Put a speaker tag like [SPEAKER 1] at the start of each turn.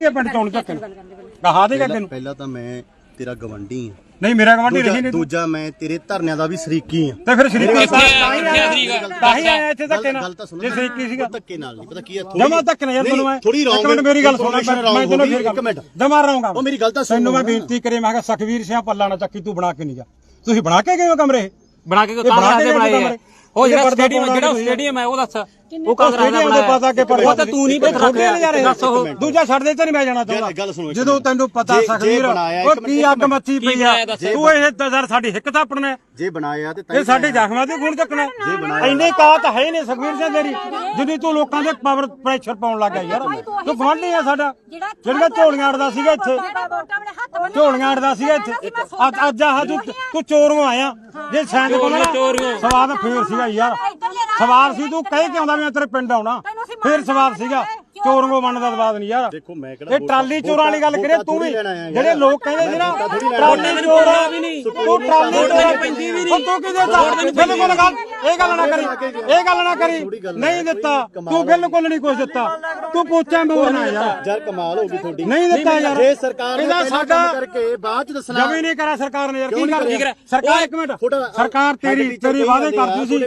[SPEAKER 1] ਇਹ ਪਿੰਡ ਚੋਂ ਧੱਕੇ। ਕਹਾ ਦੇਗਾ ਤੈਨੂੰ
[SPEAKER 2] ਪਹਿਲਾਂ ਤਾਂ ਮੈਂ ਤੇਰਾ ਗਵੰਡੀ ਆ
[SPEAKER 1] ਨਹੀਂ ਮੇਰਾ ਗਵਾਂਢੀ ਰਹੀ ਨਹੀਂ
[SPEAKER 2] ਦੂਜਾ ਮੈਂ ਤੇਰੇ ਧਰਨਿਆਂ ਦਾ ਵੀ ਸ਼ਰੀਕੀ ਆ
[SPEAKER 1] ਤੇ ਫਿਰ ਸ਼ਰੀਕੀ ਤਾਂ
[SPEAKER 3] ਆ?
[SPEAKER 1] ਹੀ
[SPEAKER 3] ਆ
[SPEAKER 1] ਆਇਆ ਇੱਥੇ ਧੱਕੇ
[SPEAKER 2] ਗੱਲ
[SPEAKER 1] ਨਾਲ।
[SPEAKER 2] ਤਾਂ ਸੁਣੋ
[SPEAKER 1] ਜੇ ਸ਼ਰੀਕੀ ਸੀਗਾ।
[SPEAKER 2] ਧੱਕੇ ਨਾਲ ਨਹੀਂ ਪਤਾ ਕੀ ਹੈ
[SPEAKER 1] ਜਮਾ ਤੱਕ ਨਾ ਯਾਰ ਤੈਨੂੰ ਮੈਂ।
[SPEAKER 2] ਥੋੜੀ ਰੌਂਗ
[SPEAKER 1] ਇੱਕ ਮਿੰਟ ਮੇਰੀ ਗੱਲ ਸੁਣ ਮੈਂ ਤੈਨੂੰ ਫਿਰ
[SPEAKER 2] ਇੱਕ ਮਿੰਟ।
[SPEAKER 1] ਜਮਾ ਰਹਾਂਗਾ
[SPEAKER 2] ਉਹ ਮੇਰੀ ਗੱਲ ਤਾਂ ਸੁਣ।
[SPEAKER 1] ਤੈਨੂੰ ਮੈਂ ਬੇਨਤੀ ਕਰੇ ਮੈਂ ਕਿਹਾ ਸਖਵੀਰ ਸਿੰਘ ਪੱਲਾ ਨਾ ਚੱਕੀ ਤੂੰ ਬਣਾ ਕੇ ਨਹੀਂ ਗਿਆ। ਤੁਸੀਂ ਬਣਾ ਕੇ ਗਏ ਹੋ ਕਮਰੇ?
[SPEAKER 3] ਬਣਾ ਕੇ ਤਾਂ
[SPEAKER 1] ਬਣਾ ਕੇ
[SPEAKER 3] ਬਣਾਏ ਆ। ਉਹ ਜਿਹੜਾ ਸਟੇਡੀਅਮ ਜਿਹੜਾ। ਸਟੇਡੀਅਮ ਹੈ ਉਹ ਦੱਸ। ਉਹ
[SPEAKER 1] ਸਟੇਡੀਅਮ ਦੇ ਪਤਾ ਕਿ ਪਰ
[SPEAKER 3] ਉਹ ਤਾਂ ਤੂੰ ਨਹੀਂ ਪਤਾ
[SPEAKER 1] ਥੋੜੇ ਨਜ਼ਾਰੇ
[SPEAKER 3] ਦੱਸ ਉਹ
[SPEAKER 1] ਦੂਜਾ ਛੱਡ ਦੇ ਤੇ ਨਹੀਂ ਮੈਂ ਜਾਣਾ ਚਾਹੁੰਦਾ। ਜਦੋਂ। ਤੈਨੂੰ ਪਤਾ ਸਖਵੀਰ
[SPEAKER 2] ਬਣਾਇਆ
[SPEAKER 1] ਉਹ ਕੀ ਅੱਗ ਮੱਚੀ ਪਈ ਆ?
[SPEAKER 3] ਬਣਾਇਆ।
[SPEAKER 1] ਤੂੰ ਇਹ ਦਜ਼ਰ ਸਾਡੀ ਹਿੱਕ ਥਾਪਣਾ।
[SPEAKER 2] ਜੇ ਬਣਾਇਆ ਤੇ
[SPEAKER 1] ਇਹ ਸਾਡੇ ਜ਼ਖਮਾਂ ਤੇ ਖੂਨ ਚੱਕਣਾ। ਇੰਨੇ ਕਾਤ ਹੈ ਨਹੀਂ ਸੁਖਵੀਰ ਸਿੰਘ ਤੇਰੀ ਜਿੰਨੀ ਤੂੰ ਲੋਕਾਂ ਦੇ ਪਾਵਰ ਪ੍ਰੈਸ਼ਰ ਪਾਉਣ ਲੱਗਾ ਯਾਰ। ਤੂੰ ਗਵਾਂਢੀ ਆ ਸਾਡਾ। ਜਿਹੜੀਆਂ ਝੋਲੀਆਂ ਅੜਦਾ ਸੀਗਾ ਇੱਥੇ। ਝੋਲੀਆਂ ਅੜਦਾ ਸੀਗਾ ਇੱਥੇ। ਅੱਜ ਤੂੰ ਤੂੰ ਚੋਰੋਂ ਆਇਆ। ਜੇ ਸੈਂਦ ਕੋਲ ਨਾ
[SPEAKER 3] ਚੋਰੀਓਂ।
[SPEAKER 1] ਸਵਾਦ ਫੇਰ ਸੀਗਾ ਯਾਰ। ਸਵਾਦ ਸੀ ਤੂੰ ਕਹਿ ਕੇ ਆਉਂਦਾ ਵੀ ਮੈਂ ਤੇਰੇ ਪਿੰਡ ਆਉਣਾ? ਫੇਰ ਸਵਾਦ ਸੀਗਾ। ਚੋਰੋਂ ਬਣਨ ਦਾ ਸਵਾਦ ਨਹੀਂ ਯਾਰ।
[SPEAKER 2] ਦੇਖੋ ਮੈਂ ਕਿਹੜਾ
[SPEAKER 1] ਇਹ ਟਰਾਲੀ ਚੋਰਾਂ ਵਾਲੀ ਗੱਲ ਕਰੇ ਤੂੰ ਵੀ ਜਿਹੜੇ ਲੋਕ ਕਹਿੰਦੇ ਸੀ ਨਾ ਟਰਾਲੀ ਚੋਰ ਵੀ ਨਹੀਂ ਤੂੰ ਟਰਾਲੀ ਚੋਰ ਪੈਂਦੀ ਵੀ ਨਹੀਂ। ਤੂੰ ਕੀ ਦੇਤਾ ਬਿਲਕੁਲ ਗੱਲ ਇਹ ਗੱਲ ਨਾ ਕਰੀ। ਇਹ ਗੱਲ ਨਾ ਕਰੀ। ਨਹੀਂ ਦਿੱਤਾ। ਤੂੰ ਬਿਲਕੁਲ ਨਹੀਂ ਕੁਝ ਦਿੱਤਾ। ਤੂੰ ਪੋਚਾ ਮੋਰਨਾ ਯਾਰ।
[SPEAKER 2] ਯਾਰ ਕਮਾਲ ਹੋ ਗਈ ਤੁਹਾਡੀ।
[SPEAKER 1] ਨਹੀਂ ਦਿੱਤਾ ਯਾਰ।
[SPEAKER 2] ਜੇ ਸਰਕਾਰ ਨੇ
[SPEAKER 1] ਸਾਡਾ
[SPEAKER 2] ਕੰਮ ਕਰਕੇ ਬਾਅਦ ਚ ਦੱਸਣਾ।
[SPEAKER 1] ਜਮੀ ਨਹੀਂ ਕਰਾ ਸਰਕਾਰ ਨੇ ਯਾਰ। ਕੀ ਕਰ? ਸਰਕਾਰ ਇੱਕ ਮਿੰਟ। ਸਰਕਾਰ ਤੇਰੀ ਤੇਰੀ ਵਾਅਦੇ ਕਰਦੀ ਸੀ।